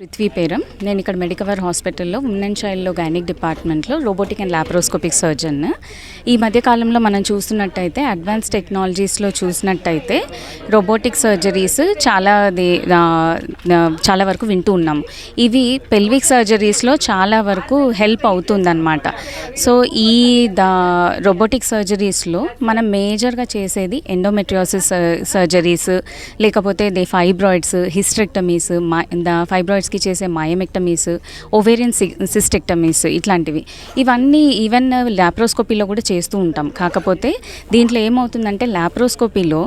పృథ్వీ పేరం. నేను ఇక్కడ మెడికవర్ హాస్పిటల్లో ఉమెన్ అండ్ చైల్డ్లో గైనిక్ డిపార్ట్మెంట్లో రోబోటిక్ అండ్ లాప్రోస్కోపిక్ సర్జన్ ఈ మధ్యకాలంలో మనం చూస్తున్నట్టయితే అడ్వాన్స్ టెక్నాలజీస్లో చూసినట్టయితే రోబోటిక్ సర్జరీస్ చాలా దే- చాలా వరకు వింటూ ఉన్నాము ఇవి పెల్విక్ సర్జరీస్లో చాలా వరకు హెల్ప్ అవుతుందన్నమాట. సో ఈ ద రోబోటిక్ సర్జరీస్లో మనం మేజర్గా చేసేది ఎండోమెట్రియోసిస్ సర్జరీస్ లేకపోతే దే ఫైబ్రాయిడ్స్ హిస్ట్రెక్టమీస్ ద మదర్స్కి చేసే మయమెక్టమీస్ ఓవేరియన్ సిస్టెక్టమీస్ ఇట్లాంటివి. ఇవన్నీ ఈవెన్ ల్యాప్రోస్కోపీలో కూడా చేస్తూ ఉంటాం. కాకపోతే దీంట్లో ఏమవుతుందంటే ల్యాప్రోస్కోపీలో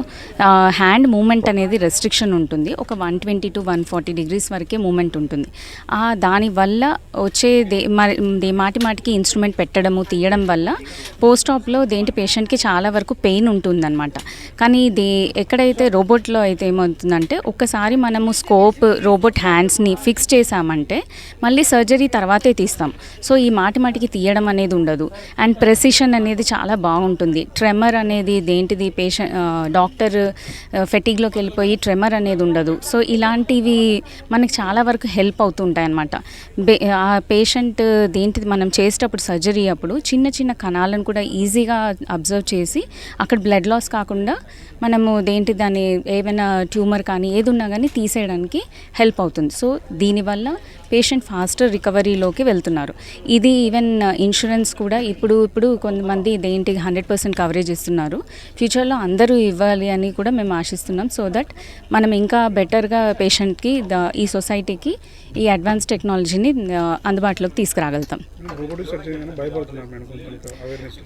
హ్యాండ్ మూమెంట్ అనేది రెస్ట్రిక్షన్ ఉంటుంది. ఒక one twenty to one forty degrees వరకే మూమెంట్ ఉంటుంది. దానివల్ల వచ్చే దే దే మాటి మాటికి ఇన్స్ట్రుమెంట్ పెట్టడము తీయడం వల్ల పోస్ట్ ఆప్లో దేంటి పేషెంట్కి చాలా వరకు పెయిన్ ఉంటుందన్నమాట. కానీ ఇది ఎక్కడైతే రోబోట్లో అయితే ఏమవుతుందంటే ఒక్కసారి మనము స్కోప్ రోబోట్ హ్యాండ్స్ని ఫిక్స్ చేసామంటే మళ్ళీ సర్జరీ తర్వాతే తీస్తాం. సో ఈ మాటి మాటికి తీయడం అనేది ఉండదు. అండ్ ప్రెసిషన్ అనేది చాలా బాగుంటుంది. ట్రెమర్ అనేది దేంటిది? పేషెంట్ డాక్టర్ ఫెటిగ్లోకి వెళ్ళిపోయి ట్రెమర్ అనేది ఉండదు. సో ఇలాంటివి మనకి చాలా వరకు హెల్ప్ అవుతుంటాయి అన్నమాట ఆ పేషెంట్ దేంటిది? మనం చేసేటప్పుడు సర్జరీ అప్పుడు చిన్న చిన్న కణాలను కూడా ఈజీగా అబ్జర్వ్ చేసి అక్కడ బ్లడ్ లాస్ కాకుండా మనము దేంటి దాన్ని ఏమైనా ట్యూమర్ కానీ ఏది ఉన్నా కానీ తీసేయడానికి హెల్ప్ అవుతుంది. సో దీనివల్ల పేషెంట్ ఫాస్టర్ రికవరీలోకి వెళ్తున్నారు. ఇది ఈవెన్ ఇన్సూరెన్స్ కూడా ఇప్పుడు ఇప్పుడు కొంతమంది దేంటి హండ్రెడ్ పర్సెంట్ కవరేజ్ ఇస్తున్నారు. ఫ్యూచర్లో అందరూ ఇవ్వాలి అని కూడా మేము ఆశిస్తున్నాం. సో దట్ మనం ఇంకా బెటర్గా పేషెంట్కి ద ఈ సొసైటీకి ఈ అడ్వాన్స్ టెక్నాలజీని అందుబాటులోకి తీసుకురాగలుగుతాం.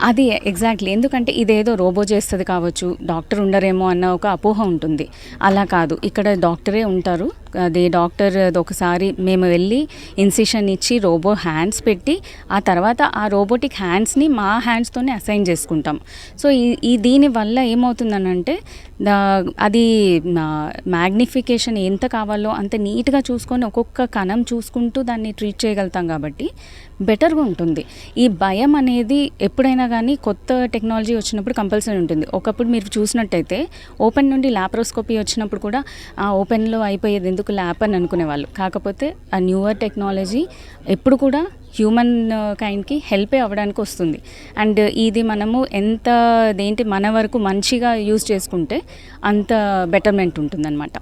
అది ఎగ్జాక్ట్లీ. ఎందుకంటే ఇదేదో రోబో చేస్తుంది కావచ్చు డాక్టర్ ఉండరేమో అన్న ఒక అపోహ ఉంటుంది. అలా కాదు. ఇక్కడ డాక్టరే ఉంటారు. అదే డాక్టర్ ఒకసారి మేము వెళ్ళి ఇన్సిషన్ ఇచ్చి రోబో హ్యాండ్స్ పెట్టి ఆ తర్వాత ఆ రోబోటిక్ హ్యాండ్స్ని మా హ్యాండ్స్తోనే అసైన్ చేసుకుంటాం. సో ఈ ఈ దీని వల్ల ఏమవుతుందనంటే దా అది మ్యాగ్నిఫికేషన్ ఎంత కావాలో అంత నీట్గా చూసుకొని ఒక్కొక్క కణం చూసుకుంటూ దాన్ని ట్రీట్ చేయగలుగుతాం కాబట్టి బెటర్గా ఉంటుంది. ఈ భయం అనేది ఎప్పుడైనా కానీ కొత్త టెక్నాలజీ వచ్చినప్పుడు కంపల్సరీ ఉంటుంది. ఒకప్పుడు మీరు చూసినట్టయితే ఓపెన్ నుండి ల్యాప్రోస్కోపీ వచ్చినప్పుడు కూడా ఆ ఓపెన్లో అయిపోయేది ఎందుకు ల్యాప్ అని అనుకునేవాళ్ళు. కాకపోతే కాకపోతే ఆ న్యూవర్ టెక్నాలజీ ఎప్పుడు కూడా హ్యూమన్ కైండ్కి హెల్పే అవ్వడానికి వస్తుంది. అండ్ ఇది మనము ఎంత దేంటి మన వరకు మంచిగా యూజ్ చేసుకుంటే అంత బెటర్మెంట్ ఉంటుందన్నమాట.